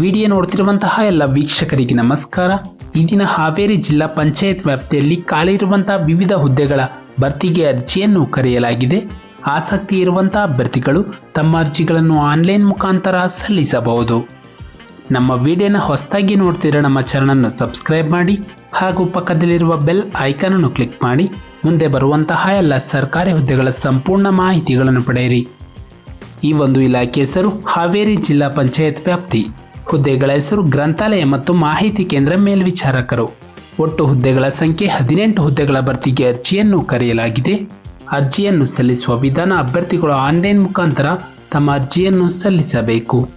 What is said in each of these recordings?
Video ನೋಡ್ತಿರುವಂತಹ ಎಲ್ಲ ವೀಕ್ಷಕರಿಗೆ ನಮಸ್ಕಾರ. ಈ ದಿನ ಹಾವೇರಿ ಜಿಲ್ಲಾ ಪಂಚಾಯತ್ ವ್ಯಾಪ್ತಿಯಲ್ಲಿ ಖಾಲಿ ಇರುವಂತಹ ವಿವಿಧ ಹುದ್ದೆಗಳ ಭರ್ತಿಗೆ ಅರ್ಜಿಯನ್ನು ಕರೆಯಲಾಗಿದೆ. ಆಸಕ್ತಿ ಇರುವಂತಹ ಅಭ್ಯರ್ಥಿಗಳು ತಮ್ಮ ಅರ್ಜಿಗಳನ್ನು ಆನ್ಲೈನ್ ಮುಖಾಂತರ ಸಲ್ಲಿಸಬಹುದು. ನಮ್ಮ ವಿಡಿಯೋನ ಹೊಸದಾಗಿ ನೋಡ್ತಿರೋ ನಮ್ಮ ಚಾನಲನ್ನು ಸಬ್ಸ್ಕ್ರೈಬ್ ಮಾಡಿ ಹಾಗೂ ಪಕ್ಕದಲ್ಲಿರುವ ಬೆಲ್ ಐಕನನ್ನು ಕ್ಲಿಕ್ ಮಾಡಿ. ಮುಂದೆ ಬರುವಂತಹ ಎಲ್ಲ ಸರ್ಕಾರಿ ಹುದ್ದೆಗಳ ಸಂಪೂರ್ಣ ಮಾಹಿತಿಗಳನ್ನು ಪಡೆಯಿರಿ. ಈ ಒಂದು ಇಲಾಖೆ ಹೆಸರು ಹಾವೇರಿ ಜಿಲ್ಲಾ ಪಂಚಾಯತ್ ವ್ಯಾಪ್ತಿ. ಹುದ್ದೆಗಳ ಹೆಸರು ಗ್ರಂಥಾಲಯ ಮತ್ತು ಮಾಹಿತಿ ಕೇಂದ್ರ ಮೇಲ್ವಿಚಾರಕರು. ಒಟ್ಟು ಹುದ್ದೆಗಳ ಸಂಖ್ಯೆ ಹದಿನೆಂಟು ಹುದ್ದೆಗಳ ಭರ್ತಿಗೆ ಅರ್ಜಿಯನ್ನು ಕರೆಯಲಾಗಿದೆ. ಅರ್ಜಿಯನ್ನು ಸಲ್ಲಿಸುವ ವಿಧಾನ ಅಭ್ಯರ್ಥಿಗಳು ಆನ್ಲೈನ್ ಮುಖಾಂತರ ತಮ್ಮ ಅರ್ಜಿಯನ್ನು ಸಲ್ಲಿಸಬೇಕು.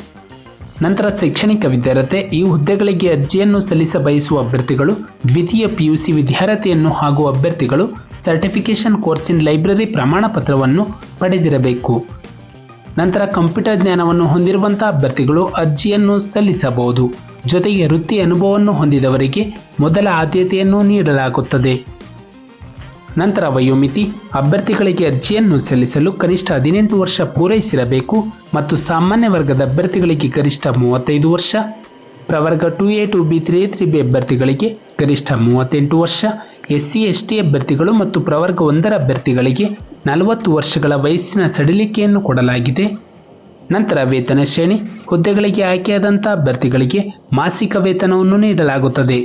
ನಂತರ ಶೈಕ್ಷಣಿಕ ವಿದ್ಯಾರ್ಥಿ ಈ ಹುದ್ದೆಗಳಿಗೆ ಅರ್ಜಿಯನ್ನು ಸಲ್ಲಿಸ ಬಯಸುವ ಅಭ್ಯರ್ಥಿಗಳು, ದ್ವಿತೀಯ ಪಿಯುಸಿ ವಿದ್ಯಾರ್ಥಿಯನ್ನು ಹಾಗೂ ಅಭ್ಯರ್ಥಿಗಳು ಸರ್ಟಿಫಿಕೇಶನ್ ಕೋರ್ಸ್ ಇನ್ ಲೈಬ್ರರಿ ಪ್ರಮಾಣ ಪತ್ರವನ್ನು ಪಡೆದಿರಬೇಕು. ನಂತರ ಕಂಪ್ಯೂಟರ್ ಜ್ಞಾನವನ್ನು ಹೊಂದಿರುವಂತಹ ಅಭ್ಯರ್ಥಿಗಳು ಅರ್ಜಿಯನ್ನು ಸಲ್ಲಿಸಬಹುದು. ಜೊತೆಗೆ ವೃತ್ತಿ ಅನುಭವವನ್ನು ಹೊಂದಿದವರಿಗೆ ಮೊದಲ ಆದ್ಯತೆಯನ್ನು ನೀಡಲಾಗುತ್ತದೆ. ನಂತರ ವಯೋಮಿತಿ, ಅಭ್ಯರ್ಥಿಗಳಿಗೆ ಅರ್ಜಿಯನ್ನು ಸಲ್ಲಿಸಲು ಕನಿಷ್ಠ ಹದಿನೆಂಟು ವರ್ಷ ಪೂರೈಸಿರಬೇಕು ಮತ್ತು ಸಾಮಾನ್ಯ ವರ್ಗದ ಅಭ್ಯರ್ಥಿಗಳಿಗೆ ಗರಿಷ್ಠ ಮೂವತ್ತೈದು ವರ್ಷ, ಪ್ರವರ್ಗ two A two B three three B ಅಭ್ಯರ್ಥಿಗಳಿಗೆ ಗರಿಷ್ಠ ಮೂವತ್ತೆಂಟು ವರ್ಷ ಎಸ್ ಸಿ ಎಸ್ ಟಿ ಅಭ್ಯರ್ಥಿಗಳು ಮತ್ತು ಪ್ರವರ್ಗ ಒಂದರ ಅಭ್ಯರ್ಥಿಗಳಿಗೆ ನಲವತ್ತು ವರ್ಷಗಳ ವಯಸ್ಸಿನ ಸಡಿಲಿಕೆಯನ್ನು ಕೊಡಲಾಗಿದೆ. ನಂತರ ವೇತನ ಶ್ರೇಣಿ, ಹುದ್ದೆಗಳಿಗೆ ಆಯ್ಕೆಯಾದಂಥ ಅಭ್ಯರ್ಥಿಗಳಿಗೆ ಮಾಸಿಕ ವೇತನವನ್ನು ನೀಡಲಾಗುತ್ತದೆ.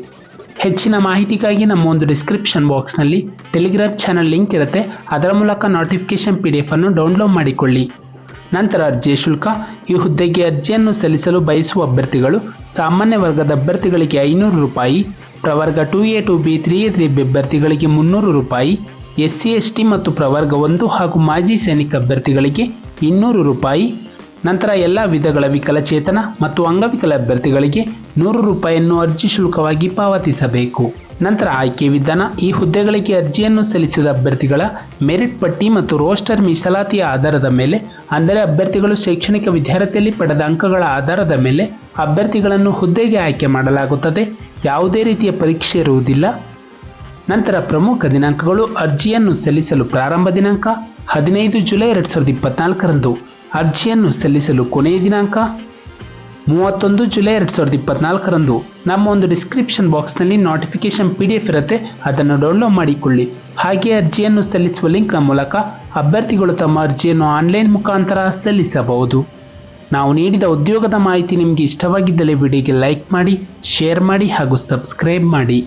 ಹೆಚ್ಚಿನ ಮಾಹಿತಿಗಾಗಿ ನಮ್ಮ ಒಂದು ಡಿಸ್ಕ್ರಿಪ್ಷನ್ ಬಾಕ್ಸ್ನಲ್ಲಿ ಟೆಲಿಗ್ರಾಮ್ ಚಾನಲ್ ಲಿಂಕ್ ಇರುತ್ತೆ. ಅದರ ಮೂಲಕ ನೋಟಿಫಿಕೇಶನ್ ಪಿ ಡಿ ಎಫ್ ಅನ್ನು ಡೌನ್ಲೋಡ್ ಮಾಡಿಕೊಳ್ಳಿ. ನಂತರ ಅರ್ಜಿ ಶುಲ್ಕ, ಈ ಹುದ್ದೆಗೆ ಅರ್ಜಿಯನ್ನು ಸಲ್ಲಿಸಲು ಬಯಸುವ ಅಭ್ಯರ್ಥಿಗಳು ಸಾಮಾನ್ಯ ವರ್ಗದ ಅಭ್ಯರ್ಥಿಗಳಿಗೆ ಐನೂರು ರೂಪಾಯಿ ಪ್ರವರ್ಗ two A two B three A three ಅಭ್ಯರ್ಥಿಗಳಿಗೆ ಮುನ್ನೂರು ರೂಪಾಯಿ ಎಸ್ ಸಿ ಎಸ್ ಟಿ ಮತ್ತು ಪ್ರವರ್ಗ ಒಂದು ಹಾಗೂ ಮಾಜಿ ಸೈನಿಕ ಅಭ್ಯರ್ಥಿಗಳಿಗೆ ಇನ್ನೂರು ರೂಪಾಯಿ. ನಂತರ ಎಲ್ಲ ವಿಧಗಳ ವಿಕಲಚೇತನ ಮತ್ತು ಅಂಗವಿಕಲ ಅಭ್ಯರ್ಥಿಗಳಿಗೆ ನೂರು ರೂಪಾಯಿಯನ್ನು ಅರ್ಜಿ ಶುಲ್ಕವಾಗಿ ಪಾವತಿಸಬೇಕು. ನಂತರ ಆಯ್ಕೆ ವಿಧಾನ, ಈ ಹುದ್ದೆಗಳಿಗೆ ಅರ್ಜಿಯನ್ನು ಸಲ್ಲಿಸಿದ ಅಭ್ಯರ್ಥಿಗಳ ಮೆರಿಟ್ ಪಟ್ಟಿ ಮತ್ತು ರೋಸ್ಟರ್ ಮೀಸಲಾತಿಯ ಆಧಾರದ ಮೇಲೆ, ಅಂದರೆ ಅಭ್ಯರ್ಥಿಗಳು ಶೈಕ್ಷಣಿಕ ವಿದ್ಯಾರ್ಥಿಯಲ್ಲಿ ಪಡೆದ ಅಂಕಗಳ ಆಧಾರದ ಮೇಲೆ ಅಭ್ಯರ್ಥಿಗಳನ್ನು ಹುದ್ದೆಗೆ ಆಯ್ಕೆ ಮಾಡಲಾಗುತ್ತದೆ. ಯಾವುದೇ ರೀತಿಯ ಪರೀಕ್ಷೆ ಇರುವುದಿಲ್ಲ. ನಂತರ ಪ್ರಮುಖ ದಿನಾಂಕಗಳು ಅರ್ಜಿಯನ್ನು ಸಲ್ಲಿಸಲು ಪ್ರಾರಂಭ ದಿನಾಂಕ ಹದಿನೈದು ಜುಲೈ ಎರಡು ಸಾವಿರದ ಇಪ್ಪತ್ನಾಲ್ಕರಂದು. ಅರ್ಜಿಯನ್ನು ಸಲ್ಲಿಸಲು ಕೊನೆಯ ದಿನಾಂಕ ಮೂವತ್ತೊಂದು ಜುಲೈ ಎರಡು ಸಾವಿರದ ಇಪ್ಪತ್ನಾಲ್ಕರಂದು. ನಮ್ಮ ಒಂದು ಡಿಸ್ಕ್ರಿಪ್ಷನ್ ಬಾಕ್ಸ್ನಲ್ಲಿ ನೋಟಿಫಿಕೇಶನ್ ಪಿ ಡಿ ಎಫ್ ಇರುತ್ತೆ, ಅದನ್ನು ಡೌನ್ಲೋಡ್ ಮಾಡಿಕೊಳ್ಳಿ. ಹಾಗೆ ಅರ್ಜಿಯನ್ನು ಸಲ್ಲಿಸುವ ಲಿಂಕ್ನ ಮೂಲಕ ಅಭ್ಯರ್ಥಿಗಳು ತಮ್ಮ ಅರ್ಜಿಯನ್ನು ಆನ್ಲೈನ್ ಮುಖಾಂತರ ಸಲ್ಲಿಸಬಹುದು. ನಾವು ನೀಡಿದ ಉದ್ಯೋಗದ ಮಾಹಿತಿ ನಿಮಗೆ ಇಷ್ಟವಾಗಿದ್ದಲ್ಲಿ ವಿಡಿಯೋಗೆ ಲೈಕ್ ಮಾಡಿ ಶೇರ್ ಮಾಡಿ ಹಾಗೂ ಸಬ್ಸ್ಕ್ರೈಬ್ ಮಾಡಿ.